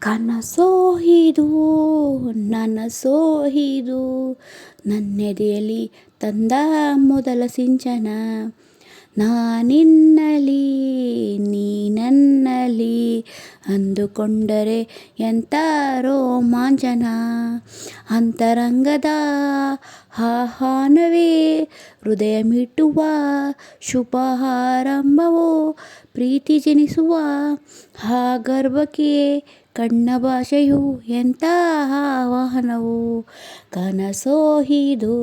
ಕನಸೋಹಿದು, ನನಸೋಹಿದು. ನನ್ನೆದೆಯಲ್ಲಿ ತಂದ ಮೊದಲ ಸಿಂಚನ. ನಾನಿನ್ನಲಿ ನೀ ನನ್ನಲಿ ಅಂದುಕೊಂಡರೆ ಎಂಥ ರೋಮಾಂಚನ. ಅಂತರಂಗದ ಆಹ್ವಾನವೇ ಹೃದಯ ಮಿಟ್ಟುವ ಶುಭ ಆರಂಭವೋ ಪ್ರೀತಿ ಜನಿಸುವ ಆ ಗರ್ಭಕ್ಕೆ ಕಣ್ಣ ಭಾಷೆಯು ಎಂತಹ ವಾಹನವು ಕನಸೋಹಿದು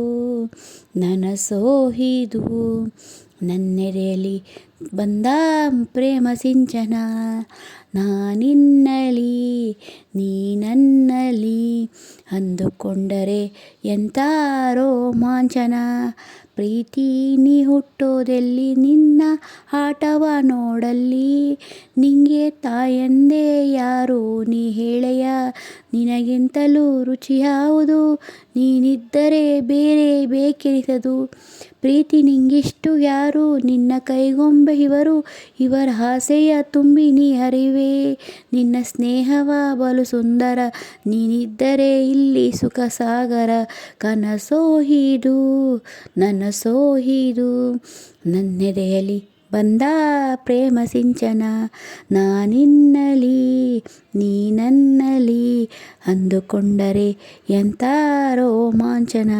ನನಸೋಹಿದು ನನ್ನೆರೆಯಲ್ಲಿ ಬಂದ ಪ್ರೇಮ ಸಿಂಚನ ನಾನಿನ್ನಲಿ ನೀ ನನ್ನಲಿ ಅಂದುಕೊಂಡರೆ ಎಂಥ ರೋಮಾಂಚನ. ಪ್ರೀತಿ ನೀ ಹುಟ್ಟೋದೆಲ್ಲಿ ನಿನ್ನ ಆಟವ ನೋಡಲ್ಲಿ ನಿಂಗೆ ತಾಯಂದೆ ಯಾರು? ನೀ ಹೇಳೆಯ ನಿನಗಿಂತಲೂ ರುಚಿ ಯಾವುದು? ನೀನಿದ್ದರೆ ಬೇರೆ ಬೇಕೆನಿಸದು? ಪ್ರೀತಿ ನಿಂಗಿಷ್ಟು ಯಾರು? ನಿನ್ನ ಕೈಗೊಂಬೆ ಇವರು, ಇವರ ಆಸೆಯ ತುಂಬಿ ನೀ ಹರಿವೆ. ನಿನ್ನ ಸ್ನೇಹವ ಬಲು ಸುಂದರ, ನೀನಿದ್ದರೆ ಇಲ್ಲಿ ಸುಖ ಸಾಗರ. ಕನಸೋಹಿದು ನನಸೋಹಿದು ನನ್ನೆದೆಯಲ್ಲಿ ಬಂದ ಪ್ರೇಮ ಸಿಂಚನ ನಾನಿನ್ನಲಿ ನೀ ನನ್ನಲಿ ಅಂದುಕೊಂಡರೆ ಎಂಥ ರೋಮಾಂಚನ?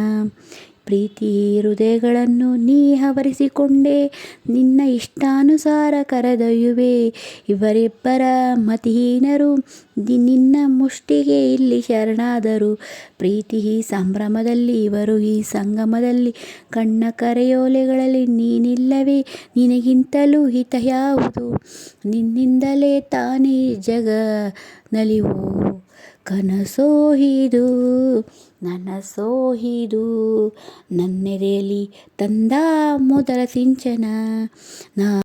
ಪ್ರೀತಿ ಹೃದಯಗಳನ್ನು ನೀ ಹವರಿಸಿಕೊಂಡೆ. ನಿನ್ನ ಇಷ್ಟಾನುಸಾರ ಕರೆದೊಯ್ಯುವೆ. ಇವರಿಬ್ಬರ ಮತಿಹೀನರು ನಿನ್ನ ಮುಷ್ಟಿಗೆ ಇಲ್ಲಿ ಶರಣಾದರು. ಪ್ರೀತಿ ಸಂಭ್ರಮದಲ್ಲಿ, ಇವರು ಈ ಸಂಗಮದಲ್ಲಿ. ಕಣ್ಣ ಕರೆಯೋಲೆಗಳಲ್ಲಿ ನೀನಿಲ್ಲವೇ. ನಿನಗಿಂತಲೂ ಹಿತ ಯಾವುದು? ನಿನ್ನಿಂದಲೇ ತಾನೇ ಜಗ ನಲಿವು ಕನಸೋಹಿದು ನನಸೋಹಿದು ನನ್ನೆದೆಯಲ್ಲಿ ತಂದ ಮೊದಲ ಸಿಂಚನ. ನಾ